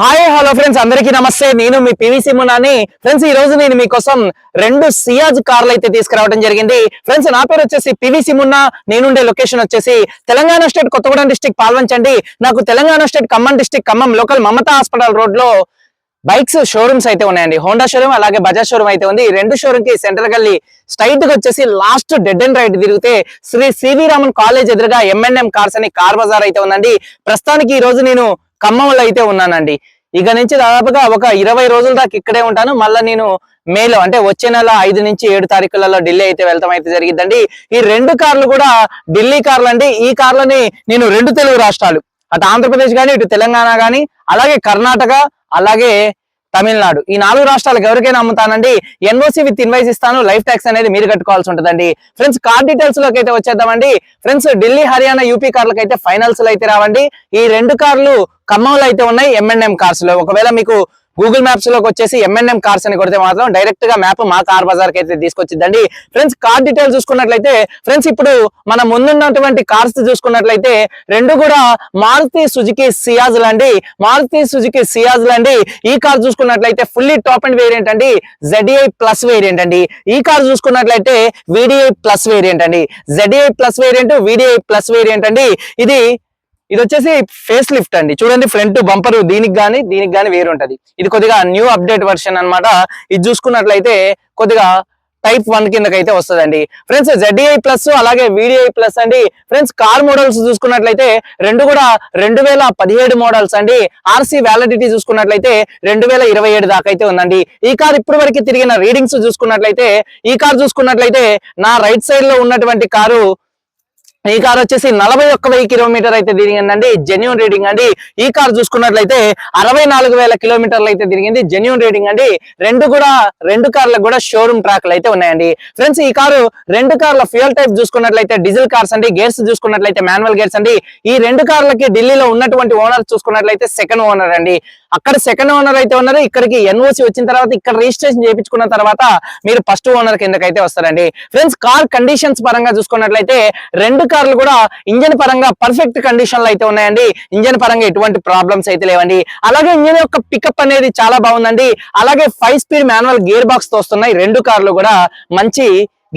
Hi hello friends అందరికీ నమస్తే. నేను మీ పివిసి మునాని ఫ్రెండ్స్ ఈ రోజు నేను మీకోసం రెండు సియాజ్ కార్లు అయితే తీసుకురావడం జరిగింది. ఫ్రెండ్స్ నా పేరు వచ్చేసి పివిసి మున్నా నేనుండే లొకేషన్ వచ్చేసి తెలంగాణ స్టేట్ కొత్తగూడెం డిస్టిక్ పాల్వంచండి. నాకు Telangana state Khammam district Khammam local Mamata hospital రోడ్లో బైక్స్ షోరూమ్స్ అయితే ఉన్నాయండి. హోండా షోరూమ్ అలాగే బజాజ్ షోరూమ్ అయితే ఉంది. ఈ రెండు షోరూమ్కి సెంటర్ గల్లీ స్ట్రైట్గా వచ్చేసి లాస్ట్ డెడ్ అండ్ రైట్ తిరిగితే Shri C V Raman college ఎదురుగా ఎంఎన్ఎం కార్స్ అని కార్ బజార్ అయితే ఉందండి. ప్రస్తుతానికి ఈ రోజు నేను ఖమ్మంలో అయితే ఉన్నానండి. ఇక నుంచి దాదాపుగా ఒక ఇరవై రోజుల దాకా ఇక్కడే ఉంటాను. మళ్ళీ నేను మేలో అంటే వచ్చే నెల ఐదు నుంచి ఏడు తారీఖులలో ఢిల్లీ అయితే వెళ్తాం అయితే జరిగిందండి ఈ రెండు కార్లు కూడా ఢిల్లీ కార్లు అండి ఈ కార్లని నేను రెండు తెలుగు రాష్ట్రాలు. అటు ఆంధ్రప్రదేశ్ కానీ ఇటు తెలంగాణ కానీ అలాగే కర్ణాటక అలాగే తమిళనాడు. ఈ నాలుగు రాష్ట్రాలకు ఎవరికైనా అమ్ముతానండి? ఎన్ఓసి విత్ ఇన్వైస్ ఇస్తాను. లైఫ్ ట్యాక్స్ అనేది మీరు కట్టుకోవాల్సి ఉంటుందండి. ఫ్రెండ్స్ కార్ డీటెయిల్స్లోకి అయితే వచ్చేద్దామండి. ఫ్రెండ్స్ ఢిల్లీ హర్యానా యూపీ కార్లకు అయితే ఫైనల్స్లో అయితే రావండి. ఈ రెండు కార్లు ఖమ్మంలో అయితే ఉన్నాయి. ఎంఎన్ఎం కార్స్లో. ఒకవేళ మీకు గూగుల్ మ్యాప్స్లోకి వచ్చేసి ఎంఎన్ఎం కార్స్ అని కొడితే మాత్రం డైరెక్ట్గా మ్యాప్ మా కార్ బజార్కి అయితే తీసుకొచ్చిందండి ఫ్రెండ్స్ కార్ డీటెయిల్స్ చూసుకున్నట్లయితే ఫ్రెండ్స్ ఇప్పుడు మన ముందున్నటువంటి కార్స్ చూసుకున్నట్లయితే రెండు కూడా మారుతి సుజుకి సియాజ్ అండి మారుతి సుజుకి సియాజ్ అండి ఈ కార్ చూసుకున్నట్లయితే ఫుల్లీ టాప్ అండ్ వేరియంట్ అండి. జెడిఐ ప్లస్ వేరియంట్ అండి. ఈ కార్ చూసుకున్నట్లయితే విడిఐ ప్లస్ వేరియంట్ అండి. ZDI plus variant VDI plus variant అండి. ఇది ఇది వచ్చేసి ఫేస్ లిఫ్ట్ అండి. చూడండి ఫ్రంట్ బంపర్ దీనికి గానీ దీనికి గానీ వేరు ఉంటది. ఇది కొద్దిగా న్యూ అప్డేట్ వర్షన్ అన్నమాట. ఇది చూసుకున్నట్లయితే కొద్దిగా టైప్ వన్ కిందకైతే వస్తుందండి. ఫ్రెండ్స్ జెడ్ఐ ప్లస్ అలాగే వీడిఐ ప్లస్ అండి. ఫ్రెండ్స్ కార్ మోడల్స్ చూసుకున్నట్లయితే రెండు కూడా రెండు వేల పదిహేడు మోడల్స్ అండి. ఆర్సీ వ్యాలిడిటీ చూసుకున్నట్లయితే రెండు వేల ఇరవై ఏడు దాకా అయితే ఉందండి. ఈ కార్ ఇప్పటి వరకు తిరిగిన రీడింగ్స్ చూసుకున్నట్లయితే ఈ కార్ చూసుకున్నట్లయితే నా రైట్ సైడ్లో ఉన్నటువంటి కారు ఈ కార్ వచ్చేసి నలభై ఒక్క వెయ్యి కిలోమీటర్ అయితే తిరిగిందండి జెన్యున్ రీడింగ్ అండి. ఈ కార్ చూసుకున్నట్లయితే అరవై నాలుగు వేల కిలోమీటర్లు అయితే తిరిగింది. జెన్యున్ రీడింగ్ అండి. రెండు కూడా రెండు కార్లకు కూడా షోరూమ్ ట్రాక్లు అయితే ఉన్నాయండి. ఫ్రెండ్స్ ఈ కారు రెండు కార్ల ఫ్యూయల్ టైప్ చూసుకున్నట్లయితే డీజిల్ కార్స్ అండి. గేర్స్ చూసుకున్నట్లయితే మాన్యువల్ గేర్స్ అండి. ఈ రెండు కార్లకి ఢిల్లీలో ఉన్నటువంటి ఓనర్ చూసుకున్నట్లయితే సెకండ్ ఓనర్ అండి. అక్కడ సెకండ్ ఓనర్ అయితే ఉన్నారు. ఇక్కడికి ఎన్ఓసి వచ్చిన తర్వాత ఇక్కడ రిజిస్ట్రేషన్ చేయించుకున్న తర్వాత మీరు ఫస్ట్ ఓనర్ కిందకైతే వస్తారండి. ఫ్రెండ్స్ కార్ కండిషన్స్ పరంగా చూసుకున్నట్లయితే రెండు కార్లు కూడా ఇంజన్ పరంగా పర్ఫెక్ట్ కండిషన్లో అయితే ఉన్నాయండి. ఇంజన్ పరంగా ఎటువంటి ప్రాబ్లమ్స్ అయితే లేవండి. అలాగే ఇంజన్ యొక్క పికప్ అనేది చాలా బాగుందండి. అలాగే ఫైవ్ స్పీడ్ మాన్యువల్ గేర్ బాక్స్తో వస్తున్నాయి. రెండు కార్లు కూడా మంచి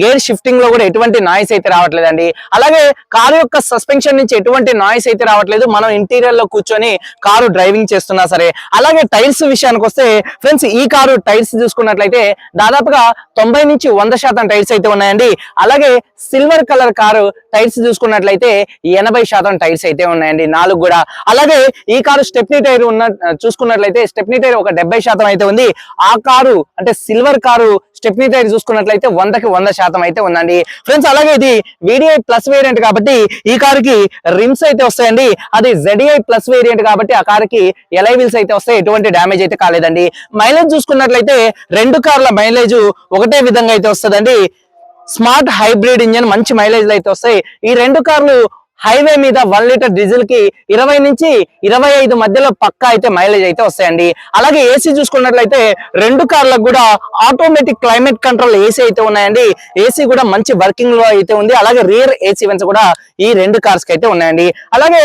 గేర్ షిఫ్టింగ్లో కూడా ఎటువంటి నాయిస్ అయితే రావట్లేదండి. అలాగే కారు యొక్క సస్పెన్షన్ నుంచి ఎటువంటి నాయిస్ అయితే రావట్లేదు. మనం ఇంటీరియర్లో కూర్చొని కారు డ్రైవింగ్ చేస్తున్నా సరే. అలాగే టైర్స్ విషయానికి వస్తే ఫ్రెండ్స్ ఈ కారు టైర్స్ చూసుకున్నట్లయితే దాదాపుగా తొంభై నుంచి వంద శాతం టైర్స్ అయితే ఉన్నాయండి. అలాగే సిల్వర్ కలర్ కారు టైర్స్ చూసుకున్నట్లయితే ఎనభై శాతం టైర్స్ అయితే ఉన్నాయండి. నాలుగు కూడా. అలాగే ఈ కారు స్టెప్నీ టైర్ ఉన్న చూసుకున్నట్లయితే స్టెప్నీ టైర్ ఒక డెబ్బై శాతం అయితే ఉంది. ఆ కారు అంటే సిల్వర్ కారు స్టెప్నీ టైర్ చూసుకున్నట్లయితే వందకి వంద శాతం అయితే ఉందండి. ఫ్రెండ్స్ అలాగే ఇది వీడిఐ ప్లస్ వేరియంట్ కాబట్టి ఈ కారుకి రిమ్స్ అయితే వస్తాయండి. అది జెడిఐ ప్లస్ వేరియంట్ కాబట్టి ఆ కారుకి ఎలై వీల్స్ అయితే వస్తాయి. ఎటువంటి డ్యామేజ్ అయితే కాలేదండి. మైలేజ్ చూసుకున్నట్లయితే రెండు కార్ల మైలేజ్ ఒకటే విధంగా అయితే వస్తుందండి. స్మార్ట్ హైబ్రిడ్ ఇంజన్ మంచి మైలేజ్ అయితే వస్తాయి. ఈ రెండు కార్లు హైవే మీద వన్ లీటర్ డీజిల్కి ఇరవై నుంచి ఇరవై ఐదు మధ్యలో పక్కా అయితే మైలేజ్ అయితే వస్తాయండి. అలాగే ఏసీ చూసుకున్నట్లయితే రెండు కార్లకు కూడా ఆటోమేటిక్ క్లైమేట్ కంట్రోల్ ఏసీ అయితే ఉన్నాయండి. ఏసీ కూడా మంచి వర్కింగ్లో అయితే ఉంది. అలాగే రియర్ ఏసీ వెన్స్ కూడా ఈ రెండు కార్స్కి అయితే ఉన్నాయండి. అలాగే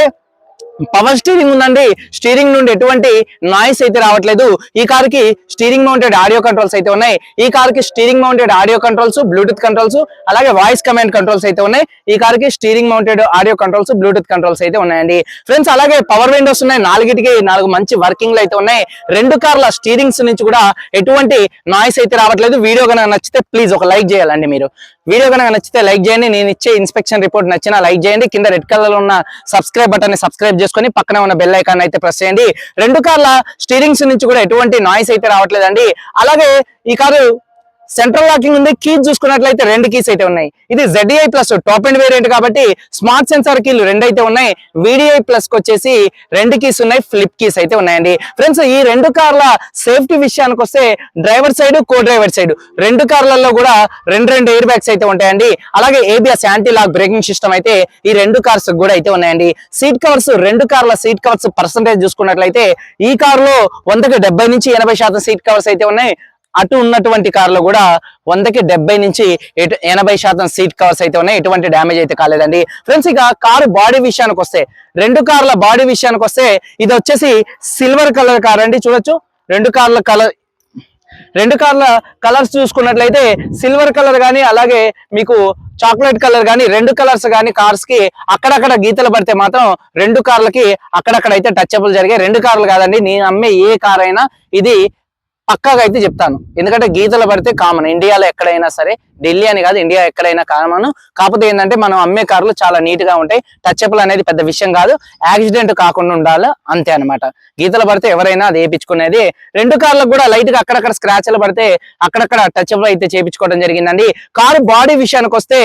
పవర్ స్టీరింగ్ ఉందండి. స్టీరింగ్ నుండి ఎటువంటి నాయిస్ అయితే రావట్లేదు. ఈ కార్కి స్టీరింగ్ మౌంటెడ్ ఆడియో కంట్రోల్స్ అయితే ఉన్నాయి. ఈ కార్కి steering mounted audio controls bluetooth controls అలాగే వాయిస్ కమాండ్ కంట్రోల్స్ అయితే ఉన్నాయి. ఈ కార్కి steering mounted audio controls bluetooth controls అయితే ఉన్నాయండి. ఫ్రెండ్స్ అలాగే పవర్ విండోస్ ఉన్నాయి. నాలుగిటికి నాలుగు మంచి వర్కింగ్లో అయితే ఉన్నాయి. రెండు కార్ల స్టీరింగ్స్ నుంచి కూడా ఎటువంటి నాయిస్ అయితే రావట్లేదు. వీడియో కనుక నచ్చితే ప్లీజ్ ఒక లైక్ చేయాలండి మీరు. వీడియో కనుక నచ్చితే లైక్ చేయండి. నేను ఇచ్చే ఇన్స్పెక్షన్ రిపోర్ట్ నచ్చినా లైక్ చేయండి. కింద రెడ్ కలర్లో ఉన్న సబ్స్క్రైబ్ బటన్ని సబ్స్క్రైబ్ చేసుకుని పక్కన ఉన్న బెల్ ఐకాన్ అయితే ప్రెస్ చేయండి. రెండు కార్ల స్టీరింగ్స్ నుంచి కూడా ఎటువంటి నాయిస్ అయితే రావట్లేదండి. అలాగే ఈ కారు సెంట్రల్ లాకింగ్ ఉంది. కీస్ చూసుకున్నట్లయితే రెండు కీస్ అయితే ఉన్నాయి. ఇది ZI plus top end variant కాబట్టి స్మార్ట్ సెన్సార్ కీలు రెండు అయితే ఉన్నాయి వీడిఐ ప్లస్కి వచ్చేసి రెండు కీస్ ఉన్నాయి. ఫ్లిప్ కీస్ అయితే ఉన్నాయండి. ఫ్రెండ్స్ ఈ రెండు కార్ల సేఫ్టీ విషయానికి వస్తే driver side co driver side రెండు కార్లలో కూడా రెండు రెండు ఎయిర్ బ్యాగ్స్ అయితే ఉంటాయండి. అలాగే ABS anti lock braking system అయితే ఈ రెండు కార్స్ కూడా అయితే ఉన్నాయండి. సీట్ కవర్స్ రెండు కార్ల సీట్ కవర్స్ పర్సంటేజ్ చూసుకున్నట్లయితే ఈ కారులో వందకి డెబ్బై నుంచి ఎనభై శాతం సీట్ కవర్స్ అయితే ఉన్నాయి. అటు ఉన్నటువంటి కార్లో కూడా వందకి డెబ్బై నుంచి ఎనభై శాతం సీట్ కవర్స్ అయితే ఉన్నాయి. ఎటువంటి డ్యామేజ్ అయితే కాలేదండి. ఫ్రెండ్స్ ఇక కారు బాడీ విషయానికి వస్తే రెండు కార్ల బాడీ విషయానికి వస్తే ఇది వచ్చేసి సిల్వర్ కలర్ కార్ అండి. చూడొచ్చు. రెండు కార్ల కలర్ రెండు కార్ల కలర్స్ చూసుకున్నట్లయితే సిల్వర్ కలర్ కానీ అలాగే మీకు చాక్లెట్ కలర్ కానీ రెండు కలర్స్ కానీ కార్స్కి అక్కడక్కడ గీతలు పడితే మాత్రం రెండు కార్లకి అక్కడక్కడ అయితే టచ్ అప్లు జరిగాయి. రెండు కార్లు కాదండి. నేను అమ్మే ఏ కార్ అయినా ఇది పక్కాగా అయితే చెప్తాను. ఎందుకంటే గీతలు పడితే కామన్ ఇండియాలో ఎక్కడైనా సరే ఢిల్లీ అని కాదు ఇండియా ఎక్కడైనా కామన్ కాకపోతే ఏంటంటే మనం అమ్మే కార్లు చాలా నీట్గా ఉంటాయి. టచ్అప్లు అనేది పెద్ద విషయం కాదు. యాక్సిడెంట్ కాకుండా ఉండాలి అంతే అన్నమాట. గీతలు పడితే ఎవరైనా అది వేయించుకునేది. రెండు కార్లకు కూడా లైట్గా అక్కడక్కడ స్క్రాచ్లు పడితే అక్కడక్కడ టచ్అప్లు అయితే చేయించుకోవడం జరిగిందండి. కారు బాడీ విషయానికి వస్తే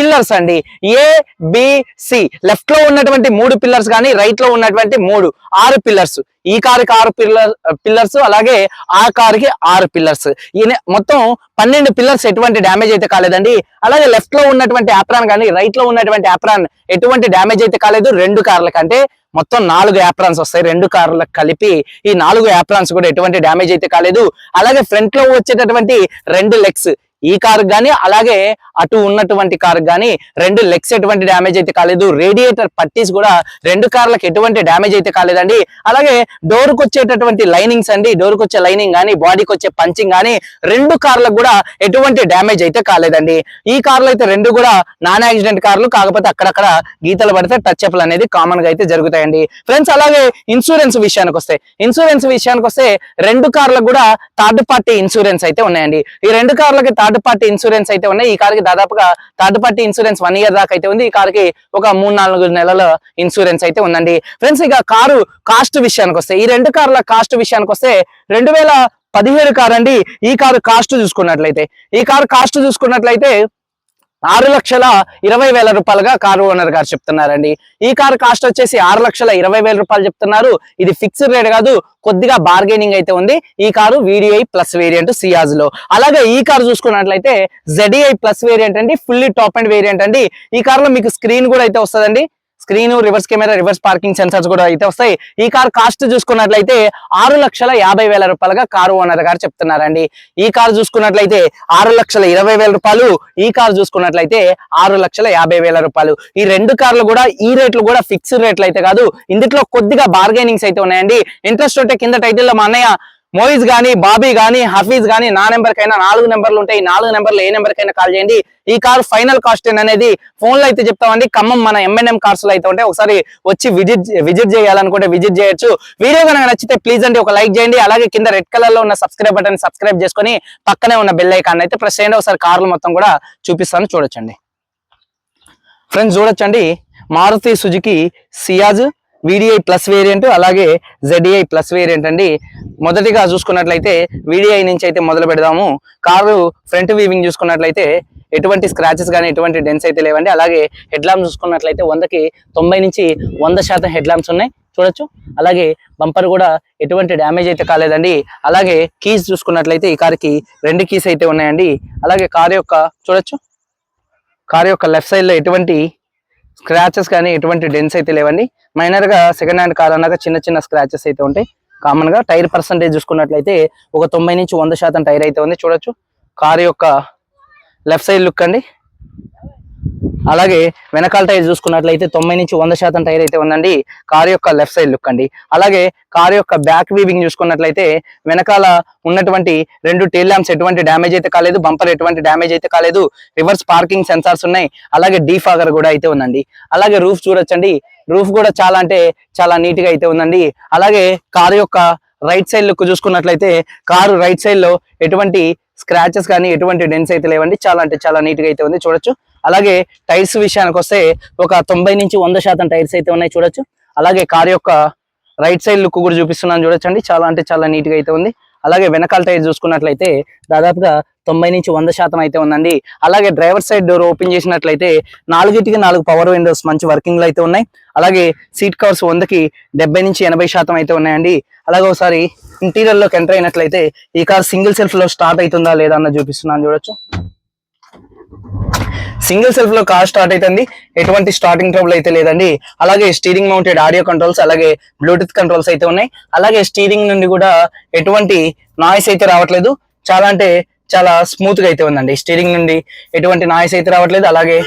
పిల్లర్స్ అండి. ఏ బిసి లెఫ్ట్లో ఉన్నటువంటి మూడు పిల్లర్స్ కానీ రైట్లో ఉన్నటువంటి మూడు ఆరు పిల్లర్స్. ఈ కారుకి ఆరు పిల్లర్ పిల్లర్స్ అలాగే ఆ కారుకి ఆరు పిల్లర్స్. ఈయన మొత్తం పన్నెండు పిల్లర్స్ ఎటువంటి డ్యామేజ్ అయితే కాలేదండి. అలాగే లెఫ్ట్లో ఉన్నటువంటి యాప్రాన్ కానీ రైట్లో ఉన్నటువంటి యాప్రాన్ ఎటువంటి డ్యామేజ్ అయితే కాలేదు. రెండు కార్ల కంటే మొత్తం నాలుగు యాప్రాన్స్ వస్తాయి. రెండు కార్లకు కలిపి ఈ నాలుగు యాప్రాన్స్ కూడా ఎటువంటి డ్యామేజ్ అయితే కాలేదు. అలాగే ఫ్రంట్లో వచ్చేటటువంటి రెండు లెగ్స్ ఈ కారు కానీ అలాగే అటు ఉన్నటువంటి కారు కానీ రెండు లెగ్స్ ఎటువంటి డ్యామేజ్ అయితే కాలేదు. రేడియేటర్ పట్టీస్ కూడా రెండు కార్లకు ఎటువంటి డ్యామేజ్ అయితే కాలేదండి. అలాగే డోర్కి వచ్చేటటువంటి లైనింగ్స్ అండి డోర్కు వచ్చే లైనింగ్ కానీ బాడీకి వచ్చే పంచింగ్ కానీ రెండు కార్లకు కూడా ఎటువంటి డ్యామేజ్ అయితే కాలేదండి. ఈ కార్లు అయితే రెండు కూడా నాన్ యాక్సిడెంట్ కార్లు కాకపోతే అక్కడక్కడ గీతలు పడితే టచ్ అప్లు అనేది కామన్గా అయితే జరుగుతాయండి. ఫ్రెండ్స్ అలాగే ఇన్సూరెన్స్ విషయానికి వస్తే ఇన్సూరెన్స్ విషయానికి వస్తే రెండు కార్లకు కూడా థర్డ్ పార్టీ ఇన్సూరెన్స్ అయితే ఉన్నాయండి. ఈ రెండు కార్లకి థర్డ్ పార్టీ ఇన్సూరెన్స్ అయితే ఉన్నాయి. ఈ కార్కి దాదాపుగా third party insurance one year దాకా అయితే ఉంది. ఈ కార్కి ఒక మూడు నాలుగు నెలల ఇన్సూరెన్స్ అయితే ఉందండి. ఫ్రెండ్స్ ఇక కారు కాస్ట్ విషయానికి వస్తే ఈ రెండు కార్ల కాస్ట్ విషయానికి వస్తే రెండు వేల పదిహేడు కార్ అండి. ఈ కారు కాస్ట్ చూసుకున్నట్లయితే ఈ కారు కాస్ట్ చూసుకున్నట్లయితే ఆరు లక్షల ఇరవై వేల రూపాయలుగా కారు ఓనర్ గారు చెప్తున్నారండి. ఈ కారు కాస్ట్ వచ్చేసి ఆరు లక్షల ఇరవై వేల రూపాయలు చెప్తున్నారు. ఇది ఫిక్స్డ్ రేట్ కాదు కొద్దిగా బార్గెనింగ్ అయితే ఉంది. ఈ కారు వీడిఐ ప్లస్ వేరియంట్ సియాజ్లో. అలాగే ఈ కారు చూసుకున్నట్లయితే జెడిఐ ప్లస్ వేరియంట్ అండి ఫుల్లీ టాప్ అండ్ వేరియంట్ అండి. ఈ కారులో మీకు స్క్రీన్ కూడా అయితే వస్తుందండి. Screen reverse camera reverse parking sensors కూడా అయితే వస్తాయి. ఈ కార్ కాస్ట్ చూసుకున్నట్లయితే ఆరు లక్షల యాభై వేల రూపాయలుగా కారు ఓనర్ గారు చెప్తున్నారండి. ఈ కార్ చూసుకున్నట్లయితే ఆరు లక్షల ఇరవై వేల రూపాయలు ఈ కార్ చూసుకున్నట్లయితే ఆరు లక్షల యాభై వేల రూపాయలు. ఈ రెండు కార్లు కూడా ఈ రేట్లు కూడా ఫిక్స్డ్ రేట్లు అయితే కాదు. ఇందులో కొద్దిగా బార్గెనింగ్స్ అయితే ఉన్నాయండి. ఇంట్రెస్ట్ ఉంటే కింద టైటిల్లో మా అన్నయ్య మోయిజ్ గానీ బాబీ గానీ హఫీజ్ గానీ నా నెంబర్కైనా నాలుగు నెంబర్లు ఉంటాయి ఈ నాలుగు నెంబర్లు ఏ నెంబర్ కైనా కాల్ చేయండి. ఈ కార్ ఫైనల్ కాస్ట్ అనేది ఫోన్లో అయితే చెప్తామండి. ఖమ్మం మన ఎంఎన్ఎం కార్స్లో అయితే ఉంటే ఒకసారి వచ్చి విజిట్ విజిట్ చేయాలనుకుంటే విజిట్ చేయొచ్చు. వీడియో కనుక నచ్చితే ప్లీజ్ అండి ఒక లైక్ చేయండి. అలాగే కింద రెడ్ కలర్లో ఉన్న సబ్స్క్రైబ్ బటన్ సబ్స్క్రైబ్ చేసుకొని పక్కనే ఉన్న బెల్ ఐకాన్ అయితే ప్రెస్ చేయండి. ఒకసారి కార్లు మొత్తం కూడా చూపిస్తాను చూడొచ్చండి. ఫ్రెండ్స్ చూడొచ్చండి. Maruti Suzuki Ciaz VDI plus variant అలాగే జెడిఐ ప్లస్ వేరియంట్ అండి. మొదటిగా చూసుకున్నట్లయితే వీడిఐ నుంచి అయితే మొదలు పెడదాము. కారు ఫ్రంట్ వీవింగ్ చూసుకున్నట్లయితే ఎటువంటి స్క్రాచెస్ కానీ ఎటువంటి డెన్స్ అయితే లేవండి. అలాగే హెడ్ ల్యాంప్ చూసుకున్నట్లయితే వందకి తొంభై నుంచి వంద శాతం హెడ్ ల్యాంప్స్ ఉన్నాయి. చూడొచ్చు. అలాగే బంపర్ కూడా ఎటువంటి డ్యామేజ్ అయితే కాలేదండి. అలాగే కీస్ చూసుకున్నట్లయితే ఈ కార్కి రెండు కీస్ అయితే ఉన్నాయండి. అలాగే కార్ యొక్క చూడొచ్చు. కార్ యొక్క లెఫ్ట్ సైడ్లో ఎటువంటి స్క్రాచెస్ కానీ ఎటువంటి డెన్స్ అయితే లేవండి. మైనర్గా సెకండ్ హ్యాండ్ కార్ అన్నాక చిన్న చిన్న స్క్రాచెస్ అయితే ఉంటాయి. కామన్గా టైర్ పర్సంటేజ్ చూసుకున్నట్లయితే ఒక తొంభై నుంచి వంద శాతం టైర్ అయితే ఉంది. చూడొచ్చు. కారు యొక్క లెఫ్ట్ సైడ్ లుక్ అండి. అలాగే వెనకాల టైర్ చూసుకున్నట్లయితే తొంభై నుంచి వంద శాతం టైర్ అయితే ఉందండి. కార్ యొక్క లెఫ్ట్ సైడ్ లుక్ అండి. అలాగే కార్ యొక్క బ్యాక్ వీవింగ్ చూసుకున్నట్లయితే వెనకాల ఉన్నటువంటి రెండు టైల్ ల్యాంప్స్ ఎటువంటి డ్యామేజ్ అయితే కాలేదు బంపర్ ఎటువంటి డ్యామేజ్ అయితే కాలేదు రివర్స్ పార్కింగ్ సెన్సార్స్ ఉన్నాయి అలాగే డీఫాగర్ కూడా అయితే ఉందండి. అలాగే రూఫ్ చూడొచ్చండి. రూఫ్ కూడా చాలా అంటే చాలా నీట్గా అయితే ఉందండి. అలాగే కారు యొక్క రైట్ సైడ్ లుక్ చూసుకున్నట్లయితే కారు రైట్ సైడ్లో ఎటువంటి స్క్రాచెస్ కానీ ఎటువంటి డెన్స్ అయితే లేవండి. చాలా అంటే చాలా నీట్గా అయితే ఉంది. చూడొచ్చు. అలాగే టైర్స్ విషయానికి వస్తే ఒక తొంభై నుంచి వంద శాతం టైర్స్ అయితే ఉన్నాయి చూడొచ్చు. అలాగే కార్ యొక్క రైట్ సైడ్ లుక్ కూడా చూపిస్తున్నాను చూడొచ్చండి. చాలా అంటే చాలా నీట్గా అయితే ఉంది. అలాగే వెనకాల టైర్ చూసుకున్నట్లయితే దాదాపుగా తొంభై నుంచి వంద శాతం అయితే ఉందండి. అలాగే డ్రైవర్ సైడ్ డోర్ ఓపెన్ చేసినట్లయితే నాలుగిటికి నాలుగు పవర్ విండోస్ మంచి వర్కింగ్లో అయితే ఉన్నాయి. అలాగే సీట్ కవర్స్ వందకి డెబ్బై నుంచి ఎనభై శాతం అయితే ఉన్నాయండి. అలాగే ఒకసారి ఇంటీరియర్లోకి ఎంటర్ అయినట్లయితే ఈ కార్ సింగిల్ సెల్ఫ్లో స్టార్ట్ అవుతుందా లేదా అన్న చూపిస్తున్నాను చూడొచ్చు. సింగిల్ సెల్ఫ్లో కార్ స్టార్ట్ అవుతుంది ఎటువంటి స్టార్టింగ్ ట్రబుల్ అయితే లేదండి. అలాగే స్టీరింగ్ మౌంటెడ్ ఆడియో కంట్రోల్స్ అలాగే బ్లూటూత్ కంట్రోల్స్ అయితే ఉన్నాయి. అలాగే స్టీరింగ్ నుండి కూడా ఎటువంటి నాయిస్ అయితే రావట్లేదు. చాలా అంటే చాలా స్మూత్గా అయితే ఉందండి. స్టీరింగ్ నుండి ఎటువంటి నాయిస్ అయితే రావట్లేదు. అలాగే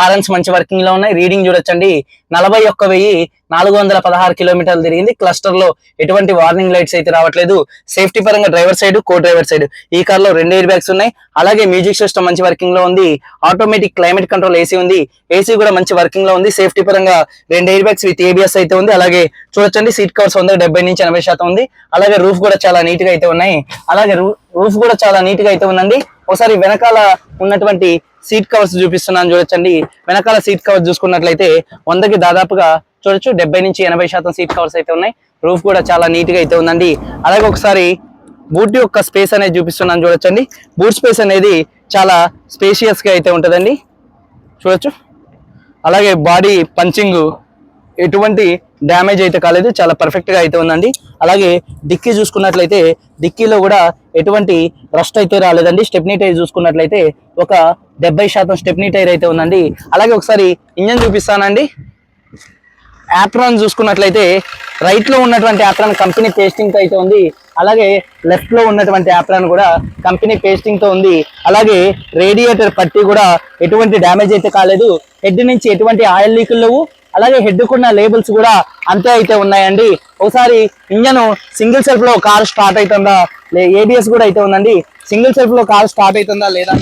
హారన్స్ మంచి వర్కింగ్లో ఉన్నాయి. రీడింగ్ చూడొచ్చండి. నలభై ఒక్క వెయ్యి నాలుగు వందల పదహారు కిలోమీటర్లు తిరిగింది. క్లస్టర్లో ఎటువంటి వార్నింగ్ లైట్స్ అయితే రావట్లేదు. సేఫ్టీ పరంగా driver side co driver side ఈ కార్లో రెండు ఎయిర్ బ్యాగ్స్ ఉన్నాయి. అలాగే మ్యూజిక్ సిస్టమ్ మంచి వర్కింగ్లో ఉంది. ఆటోమేటిక్ క్లైమేట్ కంట్రోల్ ఏసీ ఉంది. ఏసీ కూడా మంచి వర్కింగ్లో ఉంది. సేఫ్టీ పరంగా రెండు ఎయిర్ బ్యాగ్స్ విత్ ఏబిఎస్ అయితే ఉంది. అలాగే చూడొచ్చండి. సీట్ కవర్స్ ఉంది డెబ్బై నుంచి ఎనభై శాతం ఉంది. అలాగే రూఫ్ కూడా చాలా నీట్గా అయితే ఉన్నాయి. అలాగే రూఫ్ కూడా చాలా నీట్గా అయితే ఉందండి. ఒకసారి వెనకాల ఉన్నటువంటి సీట్ కవర్స్ చూపిస్తున్నాను చూడొచ్చండి. వెనకాల సీట్ కవర్స్ చూసుకున్నట్లయితే వందకి దాదాపుగా చూడొచ్చు. డెబ్బై నుంచి ఎనభై శాతం సీట్ కవర్స్ అయితే ఉన్నాయి. రూఫ్ కూడా చాలా నీట్గా అయితే ఉందండి. అలాగే ఒకసారి బూట్ యొక్క స్పేస్ అనేది చూపిస్తున్నాను చూడొచ్చండి. బూట్ స్పేస్ అనేది చాలా స్పేషియస్గా అయితే ఉంటుందండి. చూడొచ్చు. అలాగే బాడీ పంచింగ్ ఎటువంటి డ్యామేజ్ అయితే కాలేదు చాలా పర్ఫెక్ట్గా అయితే ఉందండి. అలాగే డిక్కీ చూసుకున్నట్లయితే డిక్కీలో కూడా ఎటువంటి రస్ట్ అయితే రాలేదండి. స్టెప్నీ టైర్ చూసుకున్నట్లయితే ఒక డెబ్బై శాతం స్టెప్నీ టైర్ అయితే ఉందండి. అలాగే ఒకసారి ఇంజన్ చూపిస్తానండి. యాప్రాన్ చూసుకున్నట్లయితే రైట్లో ఉన్నటువంటి యాప్రాన్ కంపెనీ పేస్టింగ్తో అయితే ఉంది. అలాగే లెఫ్ట్లో ఉన్నటువంటి యాప్రాన్ కూడా కంపెనీ పేస్టింగ్తో ఉంది. అలాగే రేడియేటర్ పట్టి కూడా ఎటువంటి డ్యామేజ్ అయితే కాలేదు. హెడ్ నుంచి ఎటువంటి ఆయిల్ లీకులు లేవు. అలాగే హెడ్కున్న లేబుల్స్ కూడా అంతే అయితే ఉన్నాయండి. ఒకసారి ఇంజన్ సింగిల్ సెల్ఫ్లో కార్ స్టార్ట్ అవుతుందా లే ఏబిఎస్ కూడా అయితే ఉందండి. సింగిల్ సెల్ఫ్లో కార్. స్టార్ట్ అవుతుందా లేదా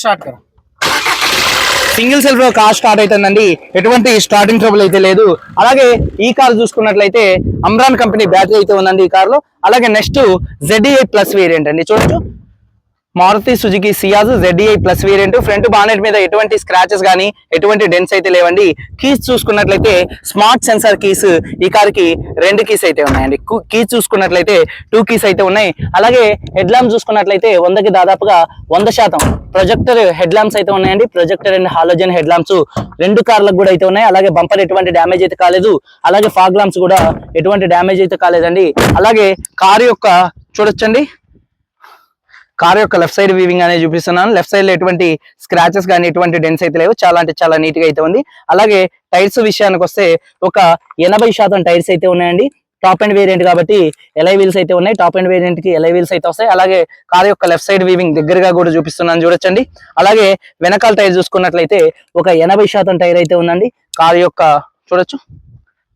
స్టార్ట్ సింగిల్ సెల్ఫ్లో కార్ స్టార్ట్ అవుతుందండి ఎటువంటి స్టార్టింగ్ ట్రబుల్ అయితే లేదు. అలాగే ఈ కార్ చూసుకున్నట్లయితే అమ్రాన్ కంపెనీ బ్యాటరీ అయితే ఉందండి ఈ కార్లో. అలాగే నెక్స్ట్ జెడ్ఈ ప్లస్ వేరియంట్ అండి. చూడొచ్చు. Maruti Suzuki Ciaz ZEI plus variant front bonnet మీద ఎటువంటి స్క్రాచెస్ కానీ ఎటువంటి డెన్స్ అయితే లేవండి. కీస్ చూసుకున్నట్లయితే స్మార్ట్ సెన్సార్ కీస్ ఈ కార్కి రెండు కీస్ అయితే ఉన్నాయండి. కీస్ చూసుకున్నట్లయితే టూ కీస్ అయితే ఉన్నాయి. అలాగే హెడ్ ల్యాంప్ చూసుకున్నట్లయితే వందకి దాదాపుగా వంద శాతం ప్రొజెక్టర్ హెడ్ ల్యాంప్స్ అయితే ఉన్నాయండి. Projector and halogen head lamps రెండు కార్లకు కూడా అయితే ఉన్నాయి. అలాగే బంపర్ ఎటువంటి డ్యామేజ్ అయితే కాలేదు. అలాగే ఫాగ్ ల్యాంప్స్ కూడా ఎటువంటి డ్యామేజ్ అయితే కాలేదండి. అలాగే కార్ యొక్క చూడొచ్చండి. కార్ యొక్క లెఫ్ట్ సైడ్ వీవింగ్ అనేది చూపిస్తున్నాను. లెఫ్ట్ సైడ్లో ఎటువంటి స్క్రాచెస్ కానీ ఎటువంటి డెన్స్ అయితే లేవు. చాలా అంటే చాలా నీట్గా అయితే ఉంది. అలాగే టైర్స్ విషయానికి వస్తే ఒక ఎనభై శాతం టైర్స్ అయితే ఉన్నాయండి. టాప్ అండ్ వేరియంట్ కాబట్టి ఎలై వీల్స్ అయితే ఉన్నాయి. టాప్ అండ్ వేరియంట్కి ఎలై వీల్స్ అయితే వస్తాయి. అలాగే కార్ యొక్క లెఫ్ట్ సైడ్ వీవింగ్ దగ్గరగా కూడా చూపిస్తున్నాను చూడొచ్చండి. అలాగే వెనకాల టైర్ చూసుకున్నట్లయితే ఒక ఎనభై శాతం టైర్ అయితే ఉందండి. కార్ యొక్క చూడొచ్చు.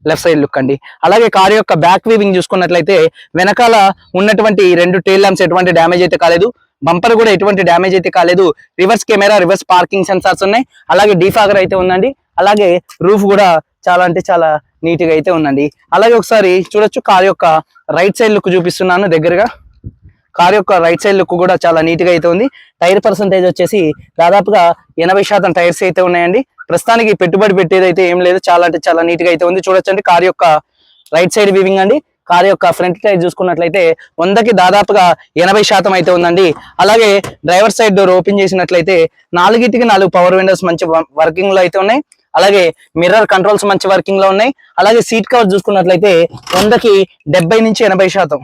లెఫ్ట్ సైడ్ లుక్ అండి. అలాగే కార్ యొక్క బ్యాక్ వీవింగ్ చూసుకున్నట్లయితే వెనకాల ఉన్నటువంటి రెండు టైల్ ల్యాంప్స్ ఎటువంటి డ్యామేజ్ అయితే కాలేదు. బంపర్ కూడా ఎటువంటి డ్యామేజ్ అయితే కాలేదు. Reverse camera reverse parking sensors ఉన్నాయి. అలాగే డీఫాగర్ అయితే ఉందండి. అలాగే రూఫ్ కూడా చాలా అంటే చాలా నీట్గా అయితే ఉందండి. అలాగే ఒకసారి చూడొచ్చు కార్ యొక్క రైట్ సైడ్ లుక్ చూపిస్తున్నాను దగ్గరగా. కార్ యొక్క రైట్ సైడ్ లుక్ కూడా చాలా నీట్గా అయితే ఉంది. టైర్ పర్సంటేజ్ వచ్చేసి దాదాపుగా ఎనభై శాతం టైర్స్ అయితే ఉన్నాయండి. ప్రస్తుతానికి పెట్టుబడి పెట్టేది అయితే ఏం లేదు. చాలా అంటే చాలా నీట్గా అయితే ఉంది. చూడొచ్చండి. కార్ యొక్క రైట్ సైడ్ వీవింగ్ అండి. కార్ యొక్క ఫ్రంట్ టైర్ చూసుకున్నట్లయితే వందకి దాదాపుగా ఎనభై శాతం అయితే ఉందండి. అలాగే డ్రైవర్ సైడ్ డోర్ ఓపెన్ చేసినట్లయితే నాలుగిటికి నాలుగు పవర్ విండోస్ మంచి వర్కింగ్లో అయితే ఉన్నాయి. అలాగే మిర్రర్ కంట్రోల్స్ మంచి వర్కింగ్లో ఉన్నాయి. అలాగే సీట్ కవర్ చూసుకున్నట్లయితే వందకి డెబ్బై నుంచి ఎనభై శాతం.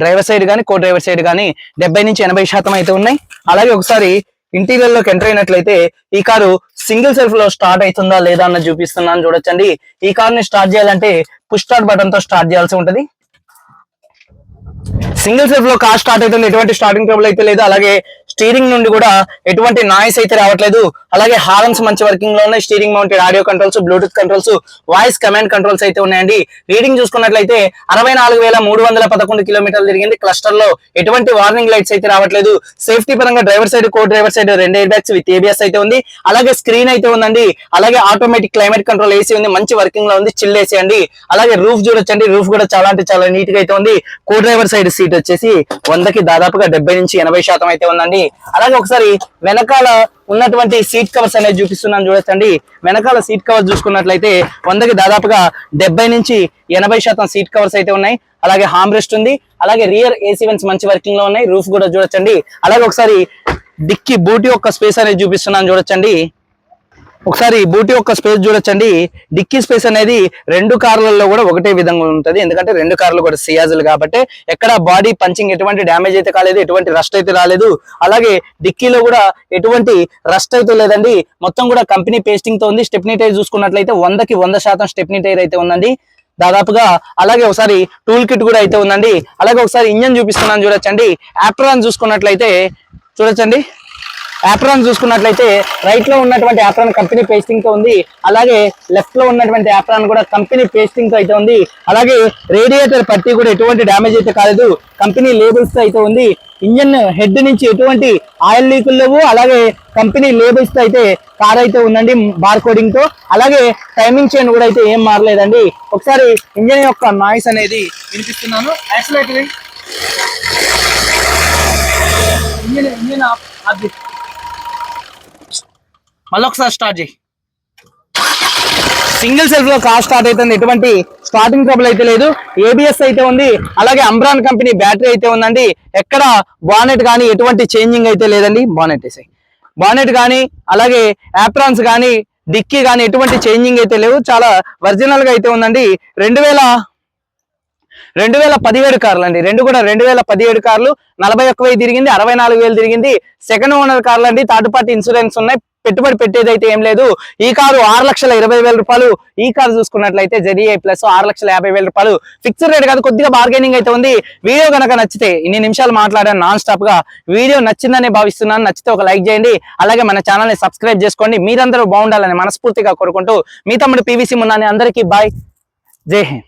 డ్రైవర్ సైడ్ కానీ కో డ్రైవర్ సైడ్ కానీ డెబ్బై నుంచి ఎనభై శాతం అయితే ఉన్నాయి. అలాగే ఒకసారి ఇంటీరియర్లోకి ఎంటర్ అయినట్లయితే ఈ కారు సింగిల్ సెల్ఫ్లో స్టార్ట్ అవుతుందా లేదా అన్నది చూపిస్తున్నాను చూడొచ్చండి. ఈ కార్ని స్టార్ట్ చేయాలంటే పుష్ స్టార్ట్ బటన్తో స్టార్ట్ చేయాల్సి ఉంటది. సింగిల్ సెల్ఫ్లో కార్ స్టార్ట్ అవుతుంది. ఎటువంటి స్టార్టింగ్ ట్రబుల్ అయితే లేదు. అలాగే స్టీరింగ్ నుండి కూడా ఎటువంటి నాయిస్ అయితే రావట్లేదు. అలాగే హార్న్స్ మంచి వర్కింగ్లో ఉన్నాయి steering mounted audio controls Bluetooth controls voice command controls అయితే ఉన్నాయండి. రీడింగ్ చూసుకున్నట్లయితే అరవై నాలుగు వేల మూడు వందల పదకొండు కిలోమీటర్లు తిరిగింది. క్లస్టర్లో ఎటువంటి వార్నింగ్ లైట్స్ అయితే రావట్లేదు. సేఫ్టీ పరంగా driver side co driver side రెండు ఎయిర్ బ్యాగ్స్ విత్ ఏబిఎస్ అయితే ఉంది. అలాగే స్క్రీన్ అయితే ఉందండి. అలాగే ఆటోమేటిక్ క్లైమేట్ కంట్రోల్ ఏసీ ఉంది. మంచి వర్కింగ్లో ఉంది. చిల్ ఏసీ అండి. అలాగే రూఫ్ చూడొచ్చండి. రూఫ్ కూడా చాలా అంటే చాలా నీట్గా అయితే ఉంది. కో డ్రైవర్ సైడ్ సీట్ వచ్చేసి వందకి దాదాపుగా డెబ్బై నుంచి ఎనభై శాతం అయితే ఉందండి. అలాగే ఒకసారి వెనకాల ఉన్నటువంటి సీట్ కవర్స్ అనేది చూపిస్తున్నాను చూడొచ్చండి వెనకాల సీట్ కవర్స్ చూసుకున్నట్లయితే వందకి దాదాపుగా డెబ్బై నుంచి ఎనభై శాతం సీట్ కవర్స్ అయితే ఉన్నాయి. అలాగే హామ్ రెస్ట్ ఉంది. అలాగే రియర్ ఏసీ వెన్స్ మంచి వర్కింగ్లో ఉన్నాయి. రూఫ్ కూడా చూడొచ్చండి. అలాగే ఒకసారి డిక్కి బూటి యొక్క స్పేస్ అనేది చూపిస్తున్నాను చూడొచ్చండి. ఒకసారి బూటీ యొక్క స్పేస్ చూడొచ్చండి. డిక్కీ స్పేస్ అనేది రెండు కార్లలో కూడా ఒకటే విధంగా ఉంటుంది. ఎందుకంటే రెండు కార్లు కూడా సియాజులు కాబట్టి ఎక్కడ బాడీ పంచింగ్ ఎటువంటి డ్యామేజ్ అయితే కాలేదు ఎటువంటి రస్ట్ అయితే రాలేదు. అలాగే డిక్కీలో కూడా ఎటువంటి రస్ట్ అయితే లేదండి. మొత్తం కూడా కంపెనీ పేస్టింగ్తో ఉంది. స్టెప్నీ టైర్ చూసుకున్నట్లయితే వందకి వంద శాతం స్టెప్నీ టైర్ అయితే ఉందండి. దాదాపుగా అలాగే ఒకసారి టూల్ కిట్ కూడా అయితే ఉందండి. అలాగే ఒకసారి ఇంజన్ చూపిస్తున్నాను చూడొచ్చండి. యాప్రాన్ చూసుకున్నట్లయితే చూడొచ్చండి. యాప్రాన్ చూసుకున్నట్లయితే రైట్లో ఉన్నటువంటి యాప్రాన్ కంపెనీ పేస్టింగ్తో ఉంది. అలాగే లెఫ్ట్లో ఉన్నటువంటి యాప్రాన్ కూడా కంపెనీ పేస్టింగ్తో అయితే ఉంది. అలాగే రేడియేటర్ పట్టి కూడా ఎటువంటి డ్యామేజ్ అయితే కాలేదు. కంపెనీ లేబుల్స్తో అయితే ఉంది. ఇంజన్ హెడ్ నుంచి ఎటువంటి ఆయిల్ లీకులు లేవు. అలాగే కంపెనీ లేబుల్స్తో అయితే కార్ అయితే ఉందండి బార్ కోడింగ్తో. అలాగే టైమింగ్ చైన్ కూడా అయితే ఏం మారలేదండి. ఒకసారి ఇంజన్ యొక్క నాయిస్ అనేది వినిపిస్తున్నాను. Accelerator engine engine off object మళ్ళీ ఒకసారి స్టార్ట్ చేయి. సింగిల్ సెల్ఫ్లో కార్ స్టార్ట్ అవుతుంది. ఎటువంటి స్టార్టింగ్ ట్రబుల్ అయితే లేదు. ఏబిఎస్ అయితే ఉంది. అలాగే అంబ్రాన్ కంపెనీ బ్యాటరీ అయితే ఉందండి. ఎక్కడ బానెట్ కానీ ఎటువంటి చేంజింగ్ అయితే లేదండి. బానెట్ వేసాయి. బానెట్ కానీ అలాగే యాప్రాన్స్ కానీ డిక్కీ కానీ ఎటువంటి చేంజింగ్ అయితే లేవు. చాలా ఒరిజినల్గా అయితే ఉందండి. రెండు వేల రెండు వేల పదిహేడు కార్లు అండి. రెండు కూడా రెండు వేల పదిహేడు కార్లు. నలభై ఒక్క వెయ్యి తిరిగింది. అరవై నాలుగు వేలు తిరిగింది. సెకండ్ ఓనర్ కార్లు అండి. థర్డ్ పార్టీ ఇన్సూరెన్స్ ఉన్నాయి. పెట్టుబడి పెట్టేది అయితే ఏం లేదు. ఈ కారు ఆరు లక్షల ఇరవై వేల రూపాయలు. ఈ కారు చూసుకున్నట్లయితే జెడిఐ ప్లస్ ఆరు లక్షల యాభై వేల రూపాయలు. ఫిక్స్డ్ రేట్ కాదు కొద్దిగా బార్గెనింగ్ అయితే ఉంది. వీడియో కనుక నచ్చితే ఇన్ని నిమిషాలు మాట్లాడాను నాన్ స్టాప్గా. వీడియో నచ్చిందని భావిస్తున్నాను. నచ్చితే ఒక లైక్ చేయండి. అలాగే మన ఛానల్ని సబ్స్క్రైబ్ చేసుకోండి. మీరందరూ బాగుండాలని మనస్ఫూర్తిగా కోరుకుంటూ మీ తమ్ముడు పివిసి మున్నాని అందరికీ బాయ్. జై హింద్.